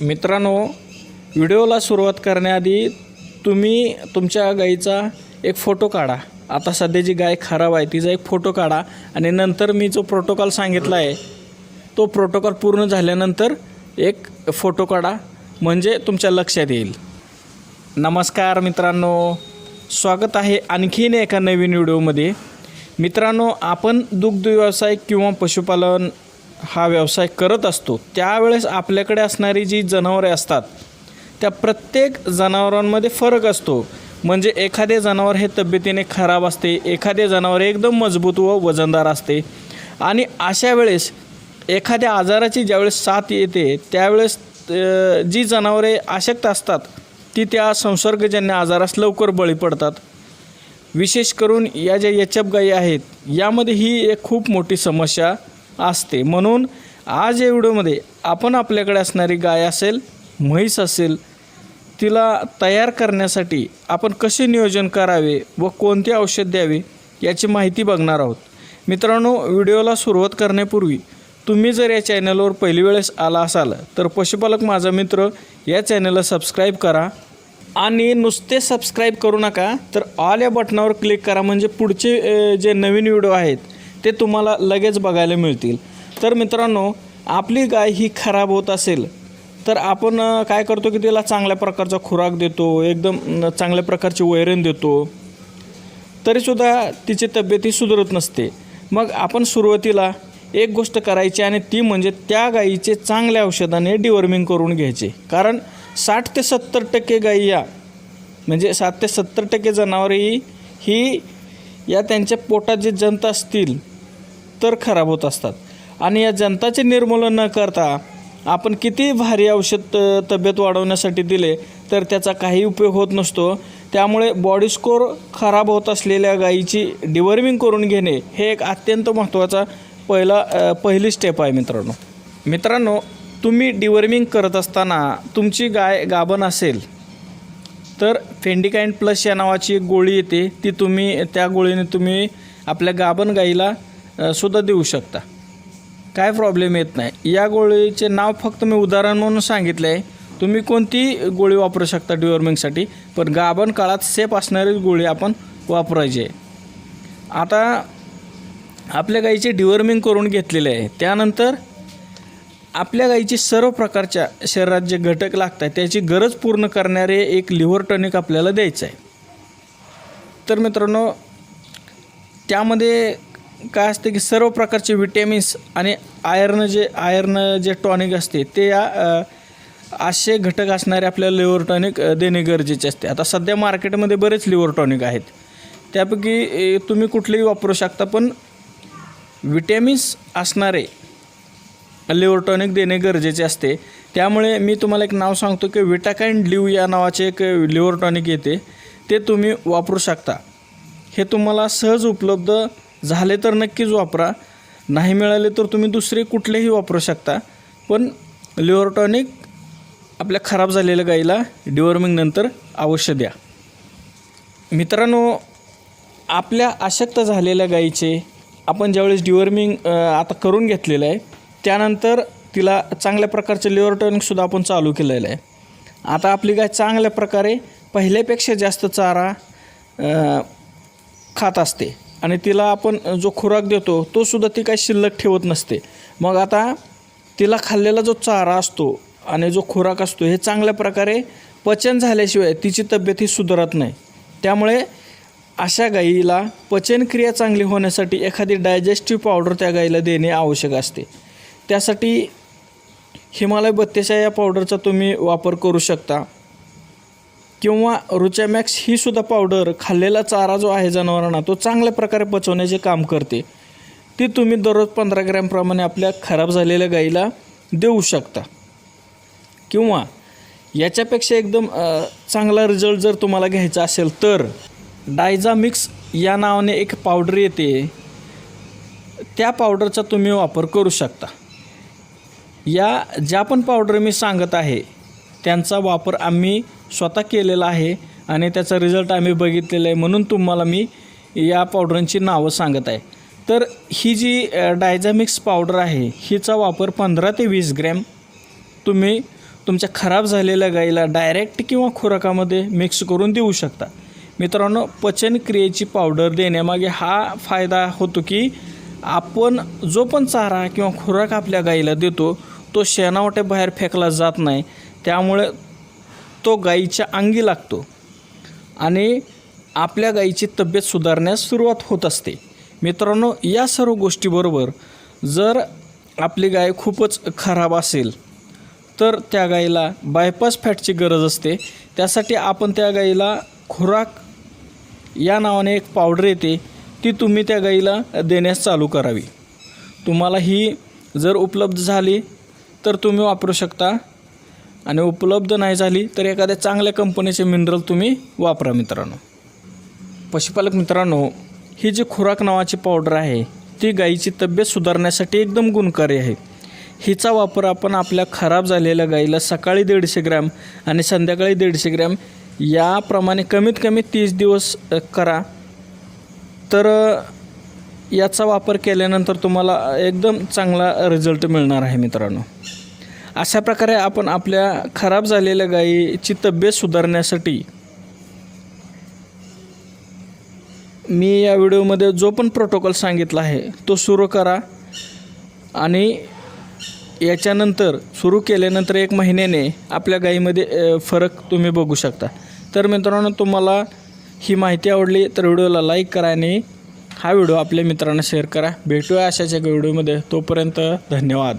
मित्रांनो व्हिडिओला सुरुवात करण्याआधी तुम्ही तुमच्या गाईचा एक फोटो काढा. आता सध्या जी गाय खराब आहे तिचा एक फोटो काढा आणि नंतर मी जो प्रोटोकॉल सांगितला आहे तो प्रोटोकॉल पूर्ण झाल्यानंतर एक फोटो काढा म्हणजे तुमच्या लक्षात येईल. नमस्कार मित्रांनो स्वागत आहे आणखीन एका नवीन व्हिडिओमध्ये. मित्रांनो आपण दुग्ध व्यवसाय किंवा पशुपालन हा व्यवसाय करत असतो त्यावेळेस आपल्याकडे असणारी जी जनावरे असतात त्या प्रत्येक जनावरांमध्ये फरक असतो. म्हणजे एखादे जनावर हे तब्येतीने खराब असते एखादे जनावर एकदम मजबूत व वजनदार असते. आणि अशा वेळेस एखाद्या आजाराची ज्यावेळेस साथ येते त्यावेळेस जी जनावरे आशक्त असतात ती त्या संसर्गजन्य आजारास लवकर बळी पडतात. विशेष करून या ज्या एच एफ गायी आहेत यामध्ये ही एक खूप मोठी समस्या असते. म्हणून आज या व्हिडिओमध्ये आपण आपल्याकडे असणारी गाय असेल म्हैस असेल तिला तयार करण्यासाठी आपण कसे नियोजन करावे व कोणते औषध द्यावे याची माहिती बघणार आहोत. मित्रांनो व्हिडिओला सुरुवात करण्यापूर्वी तुम्ही जर या चॅनलवर पहिली वेळेस आला असाल तर पशुपालक माझा मित्र या चॅनलला सबस्क्राईब करा आणि नुसते सबस्क्राईब करू नका तर ऑल या बटनावर क्लिक करा. म्हणजे पुढचे जे नवीन व्हिडिओ आहेत ते तुम्हाला लगेच बघायला मिळतील. तर मित्रांनो आपली गाय ही खराब होत असेल तर आपण काय करतो की तिला चांगल्या प्रकारचा खुराक देतो एकदम चांगल्या प्रकारची वैरण देतो. तरीसुद्धा तिची तब्येत ही सुधारत नसते. मग आपण सुरुवातीला एक गोष्ट करायची आणि ती म्हणजे त्या गायीचे चांगल्या औषधाने डिवर्मिंग करून घ्यायचे. कारण साठ ते सत्तर टक्के गायी या म्हणजे साठ ते सत्तर टक्के जनावरे ही या त्यांच्या पोटात जे जंत असतील तर खराब होत असतात. आणि या जंताचे निर्मूलन न करता आपण किती भारी औषध त- तब्येत वाढवण्यासाठी दिले तर त्याचा काही उपयोग होत नसतो. त्यामुळे बॉडी स्कोर खराब होत असलेल्या गायीची डिवर्मिंग करून घेणे हे एक अत्यंत महत्त्वाचा पहिला पहिली स्टेप आहे मित्रांनो. मित्रांनो तुम्ही डिवर्मिंग करत असताना तुमची गाय गाभण असेल तर फेंडिकाईन प्लस या नावाची एक गोळी येते. ती तुम्ही त्या गोळीने तुम्ही आपल्या गाभण गाईला सुद्धा देऊ शकता. काय प्रॉब्लेम येत नाही. या गोळीचे नाव फक्त मी उदाहरण म्हणून सांगितले आहे तुम्ही कोणती गोळी वापरू शकता डिवॉर्मिंगसाठी पण गाभण काळात सेफ असणारी गोळी आपण वापरायची आहे. आता आपल्या गाईचे डिवॉर्मिंग करून घेतलेले आहे. त्यानंतर आपल्या गाईची सर्व प्रकारच्या शरीरात जे घटक लागतात त्याची गरज पूर्ण करणारे एक लिव्हर टॉनिक आपल्याला द्यायचं आहे. तर मित्रांनो त्यामध्ये काय असते की सर्व प्रकारचे विटॅमिन्स आणि आयर्न जे आयर्न जे टॉनिक असते ते या असे घटक असणारे आपल्याला लिव्हर टॉनिक देणे गरजेचे असते. आता सध्या मार्केटमध्ये बरेच लिव्हर टॉनिक आहेत. त्यापैकी तुम्ही कुठलेही वापरू शकता पण विटॅमिन्स असणारे लिव्हर टॉनिक देणे गरजेचे असते. त्यामुळे मी तुम्हाला एक नाव सांगतो की विटाकाइन लिव या नावाचे एक लिव्हर टॉनिक येते. ते तुम्ही वापरू शकता. हे तुम्हाला सहज उपलब्ध झाले तर नक्कीच वापरा. नाही मिळाले तर तुम्ही दुसरे कुठलेही वापरू शकता. पण लिव्हर टॉनिक आपल्या खराब झालेल्या गाईला डिवॉर्मिंगनंतर अवश्य द्या. मित्रांनो आपल्या अशक्त झालेल्या गाईचे आपण ज्यावेळेस डिवॉर्मिंग आता करून घेतलेलं आहे त्यानंतर तिला चांगल्या प्रकारचं लिव्हर टॉनिकसुद्धा आपण चालू केलेलं आहे. आता आपली गाय चांगल्या प्रकारे पहिल्यापेक्षा जास्त चारा खात असते. आणि तिला आपण जो खुराक देतो तो सुद्धा ती काही शिल्लक ठेवत नसते. मग आता तिला खाल्लेला जो चारा असतो आणि जो खुराक असतो हे चांगल्या प्रकारे पचन झाल्याशिवाय तिची तब्येत ही सुधारत नाही. त्यामुळे अशा गाईला पचनक्रिया चांगली होण्यासाठी एखादी डायजेस्टिव्ह पावडर त्या गाईला देणे आवश्यक असते. त्यासाठी हिमालय बत्तीच्या या पावडरचा तुम्ही वापर करू शकता. किंवा रुचॅमॅक्स ही सुद्धा पावडर खाल्लेला चारा जो आहे जनावरांना तो चांगल्या प्रकारे पचवण्याचे काम करते. ती तुम्ही दररोज पंधरा ग्रॅमप्रमाणे आपल्या खराब झालेल्या गाईला देऊ शकता. किंवा याच्यापेक्षा एकदम चांगला रिझल्ट जर तुम्हाला घ्यायचा असेल तर डायझा मिक्स या नावाने एक पावडर येते. त्या पावडरचा तुम्ही वापर करू शकता. या ज्या पण पावडर मी सांगत आहे त्यांचा वापर आम्ही स्वतः केलेला आहे आणि त्याचा रिझल्ट आम्ही बघितलेला आहे म्हणून तुम्हाला मी या पावडरांची नावं सांगत आहे. तर ही जी डायझॅमिक्स पावडर आहे हिचा वापर पंधरा ते वीस ग्रॅम तुम्ही तुमच्या खराब झालेल्या गाईला डायरेक्ट किंवा खुराकामध्ये मिक्स करून देऊ शकता. मित्रांनो पचनक्रियेची पावडर देण्यामागे हा फायदा होतो की आपण जो पण चारा किंवा खुराक आपल्या गाईला देतो तो शेणावटे बाहेर फेकला जात नाही. त्यामुळे तो गाईच्या अंगी लागतो. आणि आपल्या गाईची तब्येत सुधारण्यास सुरुवात होत असते. मित्रांनो या सर्व गोष्टीबरोबर जर आपली गाय खूपच खराब असेल तर त्या गाईला बायपास फॅटची गरज असते. त्यासाठी आपण त्या गाईला खुराक या नावाने एक पावडर येते. ती तुम्ही त्या गाईला देण्यास चालू करावी. तुम्हाला ही जर उपलब्ध झाली तर तुम्ही वापरू शकता. आणि उपलब्ध नाही झाली तर एखाद्या चांगल्या कंपनीचे मिनरल तुम्ही वापरा मित्रांनो. पशुपालक मित्रांनो ही जी खुराक नावाची पावडर आहे ती गाईची तब्येत सुधारण्यासाठी एकदम गुणकारी आहे. हिचा वापर आपण आपल्या खराब झालेल्या गाईला सकाळी दीडशे ग्रॅम आणि संध्याकाळी दीडशे ग्रॅम याप्रमाणे कमीत कमी तीस दिवस करा. तर याचा वापर केल्यानंतर तुम्हाला एकदम चांगला रिझल्ट मिळणार आहे मित्रांनो. अशा प्रकारे आपण आपल्या खराब झालेल्या गायीची तब्येत सुधारण्यासाठी मी या व्हिडिओमध्ये जो पण प्रोटोकॉल सांगितला आहे तो सुरू करा. आणि याच्यानंतर सुरू केल्यानंतर एक महिन्याने आपल्या गाईमध्ये फरक तुम्ही बघू शकता. तर मित्रांनो तुम्हाला ही माहिती आवडली तर व्हिडिओला लाईक करा आणि हा व्हिडिओ आपल्या मित्रांना शेअर करा. भेटूया अशाच एका व्हिडिओमध्ये. तोपर्यंत धन्यवाद.